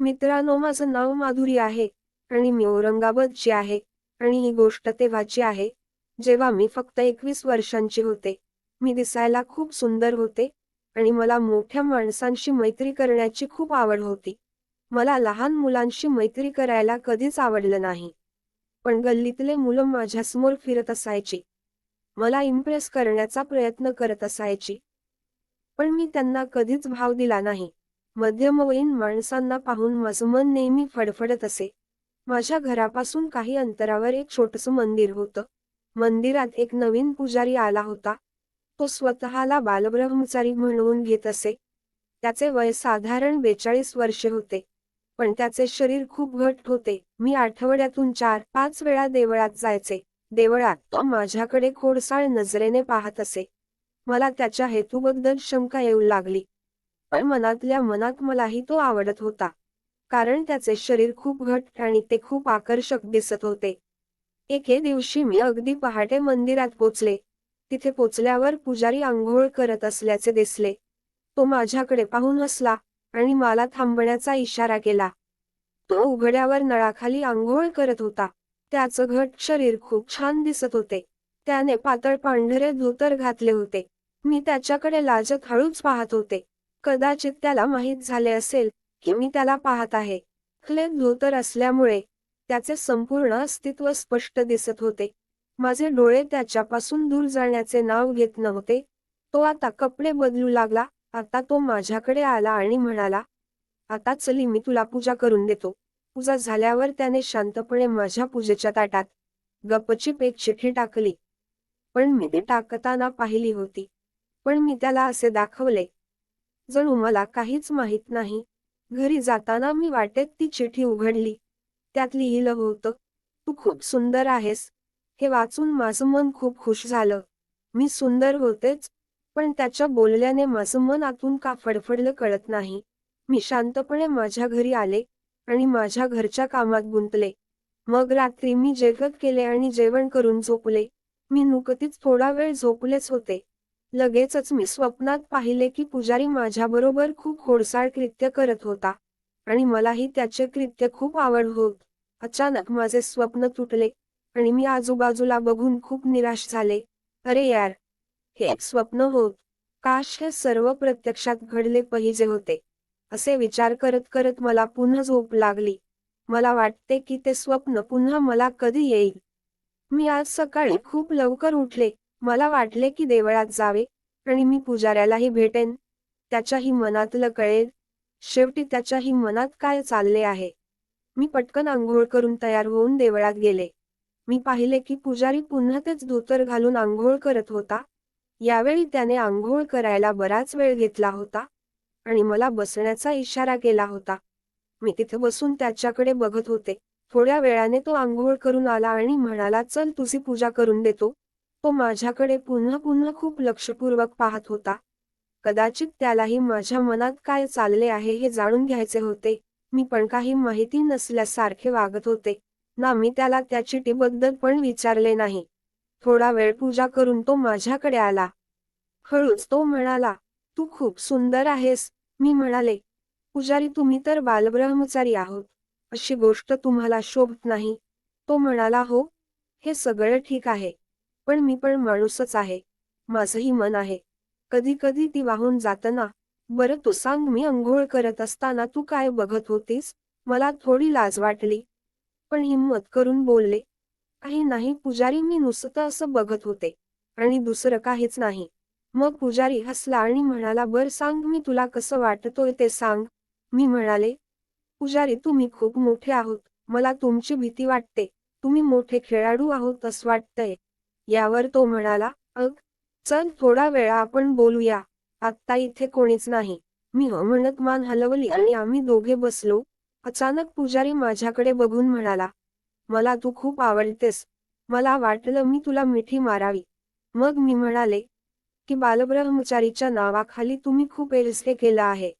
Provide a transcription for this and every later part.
मित्रांनो माझं नाव माधुरी आहे आणि मी औरंगाबादची आहे आणि ही गोष्ट तेव्हाची आहे जेव्हा मी फक्त एकवीस वर्षांची होते. मी दिसायला खूप सुंदर होते आणि मला मोठ्या माणसांशी मैत्री करण्याची खूप आवड होती. मला लहान मुलांशी मैत्री करायला कधीच आवडलं नाही. पण गल्लीतले मुलं माझ्यासमोर फिरत असायची. मला इम्प्रेस करण्याचा प्रयत्न करत असायची. पण मी त्यांना कधीच भाव दिला नाही. मध्यमवयीन माणसांना पाहून मजमन नेहमी फडफडत असे. माझ्या घरापासून काही अंतरावर एक छोटस मंदिर होतं. मंदिरात एक नवीन पुजारी आला होता. तो स्वतःला बालब्रह्मचारी म्हणवून घेत असे. त्याचे वय साधारण बेचाळीस वर्षे होते. पण त्याचे शरीर खूप घट होते. मी आठवड्यातून चार पाच वेळा देवळात जायचे. देवळात तो माझ्याकडे खोडसाळ नजरेने पाहत असे. मला त्याच्या हेतूबद्दल शंका येऊ लागली. पण मनातल्या मनात मलाही तो आवडत होता. कारण त्याचे शरीर खूप घट आणि ते खूप आकर्षक दिसत होते. एके दिवशी मी अगदी पहाटे मंदिरात पोचले. तिथे पोचल्यावर पुजारी आंघोळ करत असल्याचे दिसले. तो माझ्याकडे पाहून हसला आणि मला थांबण्याचा इशारा केला. तो उघड्यावर नळाखाली आंघोळ करत होता. त्याचं घट शरीर खूप छान दिसत होते. त्याने पातळ पांढरे धोतर घातले होते. मी त्याच्याकडे लाजत हळूच पाहत होते. कदाचित त्याला माहीत झाले असेल की मी त्याला पाहत आहे. खले धोतर असल्यामुळे त्याचे संपूर्ण अस्तित्व स्पष्ट दिसत होते. माझे डोळे त्याच्यापासून दूर जाण्याचे नाव घेत नव्हते. तो आता कपडे बदलू लागला आता तो माझ्याकडे आला आणि म्हणाला आता चली मी तुला पूजा करून देतो. पूजा झाल्यावर त्याने शांतपणे माझ्या पूजेच्या ताटात गपचीप एक चिठ्ठी टाकली. पण मी ती टाकताना पाहिली होती. पण मी त्याला असे दाखवले जणू मला काहीच माहीत नाही. घरी जाताना मी वाटेत ती चिठी उघडली. त्यात लिहिलं होतं तू खूप सुंदर आहेस. हे वाचून माझं मन खूप खुश झालं. मी सुंदर होतेच पण त्याच्या बोलल्याने माझं मन आतून का फडफडलं कळत नाही. मी शांतपणे माझ्या घरी आले आणि माझ्या घरच्या कामात गुंतले. मग रात्री मी जेगत केले आणि जेवण करून झोपले. मी नुकतीच थोडा वेळ झोपलेच होते. लगेचच मी स्वप्नात पाहिले की पुजारी माझ्याबरोबर खूप खोडसाळ कृत्य करत होता. आणि मलाही त्याचे कृत्य खूप आवड होत. अचानक माझे स्वप्न तुटले. आणि मी आजूबाजूला बघून खूप निराश झाले. अरे यार हे स्वप्न होत. काश हे सर्व प्रत्यक्षात घडले पाहिजे होते. असे विचार करत करत मला पुन्हा झोप लागली. मला वाटते की ते स्वप्न पुन्हा मला कधी येईल. मी आज सकाळी खूप लवकर उठले. मला वाटले की देवळात जावे आणि मी पुजाऱ्यालाही भेटेन. त्याच्याही मनातलं कळेल. शेवटी त्याच्याही मनात काय चालले आहे? मी पटकन आंघोळ करून तयार होऊन देवळात गेले. मी पाहिले की पुजारी पुन्हा तेच धोतर घालून आंघोळ करत होता. यावेळी त्याने आंघोळ करायला बराच वेळ घेतला होता आणि मला बसण्याचा इशारा केला होता. मी तिथे बसून त्याच्याकडे बघत होते. थोड्या वेळाने तो आंघोळ करून आला आणि म्हणाला चल तुझी पूजा करून देतो. तो माझ्याकडे पुन्हा पुन्हा खूप लक्षपूर्वक पाहत होता. कदाचित त्यालाही माझ्या मनात काय चालले आहे हे जाणून घ्यायचे होते. मी पण काही माहिती नसल्यासारखे वागत होते. ना मी त्याला त्या चिठीबद्दल पण विचारले नाही. थोडा वेळ पूजा करून तो माझ्याकडे आला. हळूच तो म्हणाला तू खूप सुंदर आहेस. मी म्हणाले पुजारी तुम्ही तर बालब्रह्मचारी आहोत. अशी गोष्ट तुम्हाला शोभत नाही. तो म्हणाला हो हे सगळं ठीक आहे. पण मी पण माणूसच आहे. माझंही मन आहे. कधी कधी ती वाहून जाताना बरं तू सांग मी अंघोळ करत असताना तू काय बघत होतीस? मला थोडी लाज वाटली. पण हिम्मत करून बोलले काही नाही पुजारी मी नुसतं असं बघत होते. आणि दुसरं काहीच नाही. मग पुजारी हसला आणि म्हणाला बर सांग मी तुला कसं वाटतोय ते सांग. मी म्हणाले पुजारी तुम्ही खूप मोठे आहोत. मला तुमची भीती वाटते. तुम्ही मोठे खेळाडू आहोत असं वाटतंय. यावर तो म्हणाला अग चल थोडा वेळा आपण बोलूया. आत्ता इथे कोणीच नाही. मी म्हणत मान हलवली आणि आम्ही दोघे बसलो. अचानक पुजारी माझ्याकडे बघून म्हणाला मला तू खूप आवडतेस. मला वाटलं मी तुला मिठी मारावी. मग मी म्हणाले की बालब्रह्मचारीच्या नावाखाली तुम्ही खूप एलसे केलं आहे.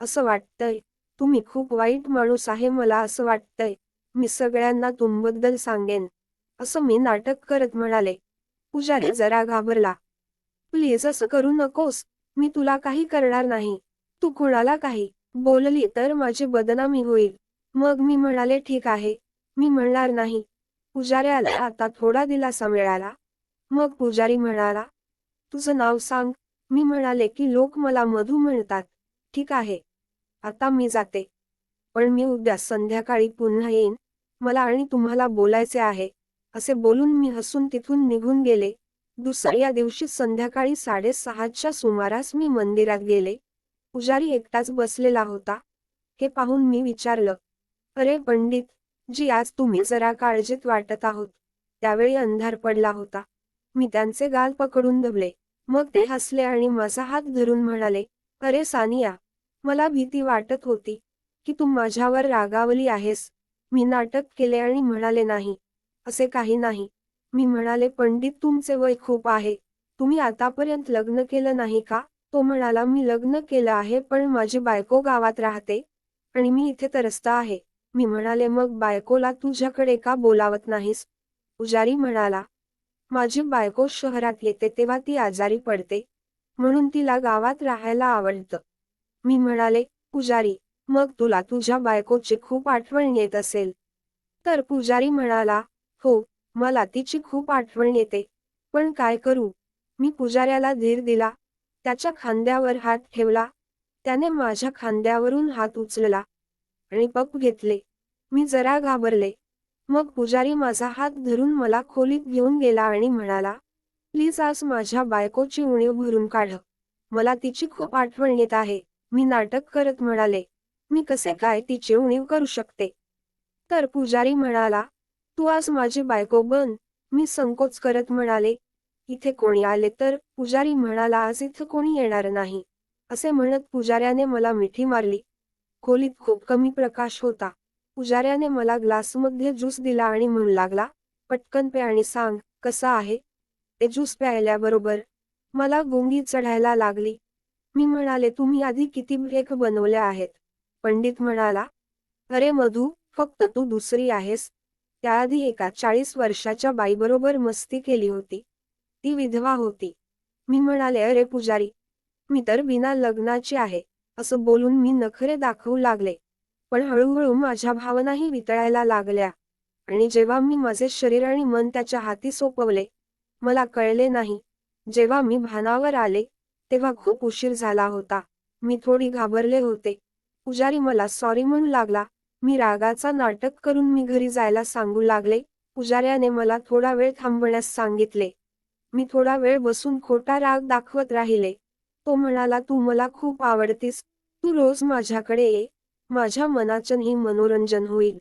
असं वाटतंय. तुम्ही खूप वाईट माणूस आहे मला असं वाटतंय. मी सगळ्यांना तुमबद्दल सांगेन. असं मी नाटक करत म्हणाले. पुजारी जरा घाबरला. प्लीज असं करू नकोस. मी तुला काही करणार नाही. तू कुणाला काही बोलली तर माझी बदनामी होईल. मग मी म्हणाले ठीक आहे. मी म्हणणार नाही. पुजाऱ्याला आता थोडा दिलासा मिळाला. मग पुजारी म्हणाला तुझं नाव सांग. मी म्हणाले की लोक मला मधू म्हणतात. ठीक आहे. आता मी जाते. पण मी उद्या संध्याकाळी पुन्हा येईन. मला आणि तुम्हाला बोलायचे आहे. असे बोलून मी हसून तिथून निघून गेले. दुसऱ्या दिवशी संध्याकाळी साडेसहाच्या सुमारास मी मंदिरात गेले. पुजारी एकटाच बसलेला होता. हे पाहून मी विचारलं अरे पंडित जी आज तुम्ही जरा काळजीत वाटत आहोत. त्यावेळी अंधार पडला होता. मी त्यांचे गाल पकडून दबले मग ते हसले आणि माझा हात धरून म्हणाले अरे सानिया मला भीती वाटत होती की तू माझ्यावर रागावली आहेस. मी नाटक केले आणि म्हणाले नाही. असे काही नाही. मी म्हणाले पंडित तुमचे वय खूप आहे. तुम्ही आतापर्यंत लग्न केलं नाही का? तो म्हणाला मी लग्न केलं आहे पण माझी बायको गावात राहते आणि मी इथे तरस्त आहे. मी म्हणाले मग बायकोला तुझ्याकडे का बोलावत नाहीस? पुजारी म्हणाला माझी बायको शहरात येते तेव्हा ती आजारी पडते. म्हणून तिला गावात राहायला आवडतं. मी म्हणाले पुजारी मग तुला तुझ्या बायकोची खूप आठवण येत असेल. तर पुजारी म्हणाला हो मला तिची खूप आठवण येते. पण काय करू? मी पुजाऱ्याला धीर दिला त्याच्या खांद्यावर हात ठेवला त्याने माझ्या खांद्यावरून हात उचलला आणि पप घेतले. मी जरा घाबरले. मग पुजारी माझा हात धरून मला खोलीत घेऊन गेला आणि म्हणाला प्लीज आज माझ्या बायकोची उणीव भरून काढ. मला तिची खूप आठवण येत आहे. मी नाटक करत म्हणाले. मी कसे काय तिची उणीव करू शकते? तर पुजारी म्हणाला तू आज माझी बायको बन मी संकोच करत म्हणाले इथे कोणी आले तर पुजारी म्हणाला आज इथं कोणी येणार नाही असे म्हणत पुजाऱ्याने मला मिठी मारली. खोलीत खूप कमी प्रकाश होता. पुजाऱ्याने मला ग्लासमध्ये ज्यूस दिला आणि म्हणू लागला पटकन पे आणि सांग कसा आहे? ते ज्यूस प्यायल्याबरोबर मला गुंगी चढायला लागली. मी म्हणाले तुम्ही आधी किती ब्रेक बनवल्या आहेत? पंडित म्हणाला अरे मधू फक्त तू दुसरी आहेस त्याआधी एका चाळीस वर्षाच्या बाईबरोबर मस्ती केली होती. ती विधवा होती. मी म्हणाले अरे पुजारी मी तर बिना लग्नाची आहे. असं बोलून मी नखरे दाखवू लागले. पण हळूहळू माझ्या भावनाही वितळायला लागल्या. आणि जेव्हा मी माझे शरीर आणि मन त्याच्या हाती सोपवले मला कळले नाही. जेव्हा मी भानावर आले तेव्हा खूप उशीर झाला होता. मी थोडी घाबरले होते. पुजारी मला सॉरी म्हणू लागला. मी रागाचा नाटक करून मी घरी जायला सांगू लागले. पुजाऱ्याने मला थोडा वेळ थांबवण्यास सांगितले. मी थोडा वेळ बसून खोटा राग दाखवत राहिले. तो म्हणाला तू मला खूप आवडतीस. तू रोज माझ्याकडे ये. माझ्या मनाचंही मनोरंजन होईल.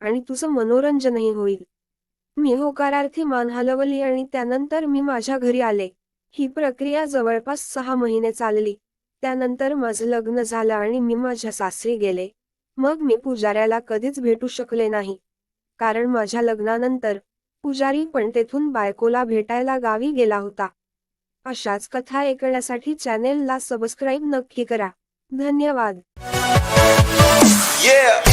आणि तुझं मनोरंजनही होईल. मी होकारार्थी मान हलवली आणि त्यानंतर मी माझ्या घरी आले. ही प्रक्रिया जवळपास सहा महिने चालली. त्यानंतर माझं लग्न झालं आणि मी माझ्या सासरी गेले. मग मी पुजाऱ्याला कधीच भेटू शकले नाही. कारण माझ्या लग्नानंतर पुजारी पण तेथून बायकोला भेटायला गावी गेला होता. अशाच कथा ऐकण्यासाठी चॅनेलला सबस्क्राईब नक्की करा. धन्यवाद. Yeah.